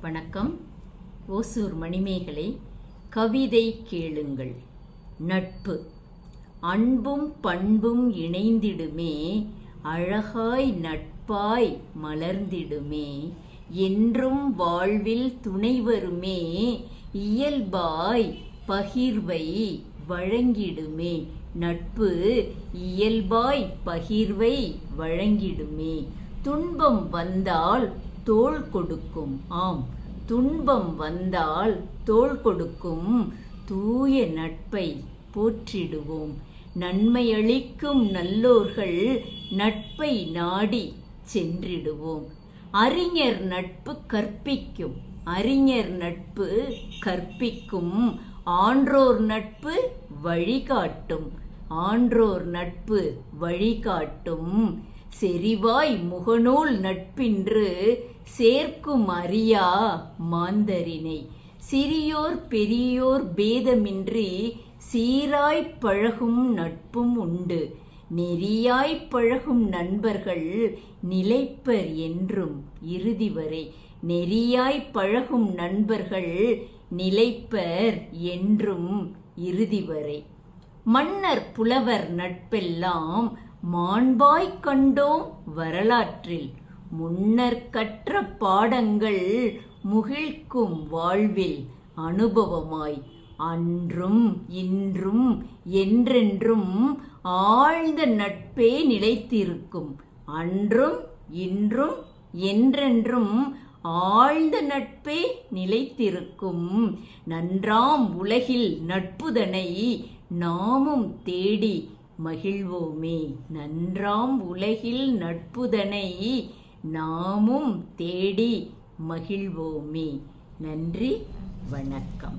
வணக்கம். ஓசூர் மணிமேகலை கவிதை கேளுங்கள். நட்பு. அன்பும் பண்பும் இணைந்திடுமே அழகாய் நட்பாய் மலர்ந்திடுமே என்றும் வாழ்வில் துணை வருமே இயல்பாய் பகிர்வை வழங்கிடுமே. நட்பு இயல்பாய் பகிர்வை வழங்கிடுமே. துன்பம் வந்தால் தோல் கொடுக்கும். ஆம் துன்பம் வந்தால் தோல் கொடுக்கும். தூய நட்பை போற்றிடுவோம். நன்மையளிக்கும் நல்லோர்கள் நட்பை நாடி சென்றிடுவோம். அறிஞர் நட்பு கற்பிக்கும். அறிஞர் நட்பு கற்பிக்கும். ஆன்றோர் நட்பு வழிகாட்டும். ஆன்றோர் நட்பு வழிகாட்டும். செறிவாய் முகநூல் நட்பின்று சேர்க்கும் அறியா மாந்தரினை. சிறியோர் பெரியோர் பேதமின்றி சீராய்ப் பழகும் நட்பும் உண்டு. நெறியாய்ப் பழகும் நண்பர்கள் நிலைப்பர் என்றும் இறுதி வரை. நெறியாய்ப் பழகும் நண்பர்கள் நிலைப்பர் என்றும் இறுதி வரை. மன்னர் புலவர் நட்பெல்லாம் மாண்பாய்க் கண்டோம் வரலாற்றில். முன்னர் கற்ற பாடங்கள் முகிழ்க்கும் வாழ்வில் அனுபவமாய் அன்றும் இன்றும் என்றென்றும் ஆழ்ந்த நட்பே நிலைத்திருக்கும். அன்றும் இன்றும் என்றென்றும் ஆழ்ந்த நட்பே நிலைத்திருக்கும். நன்றாம் உலகில் நட்புதனை நாமும் தேடி மகிழ்வோமே. நன்றாம் உலகில் நட்புதனை நாமும் தேடி மகிழ்வோமே. நன்றி வணக்கம்.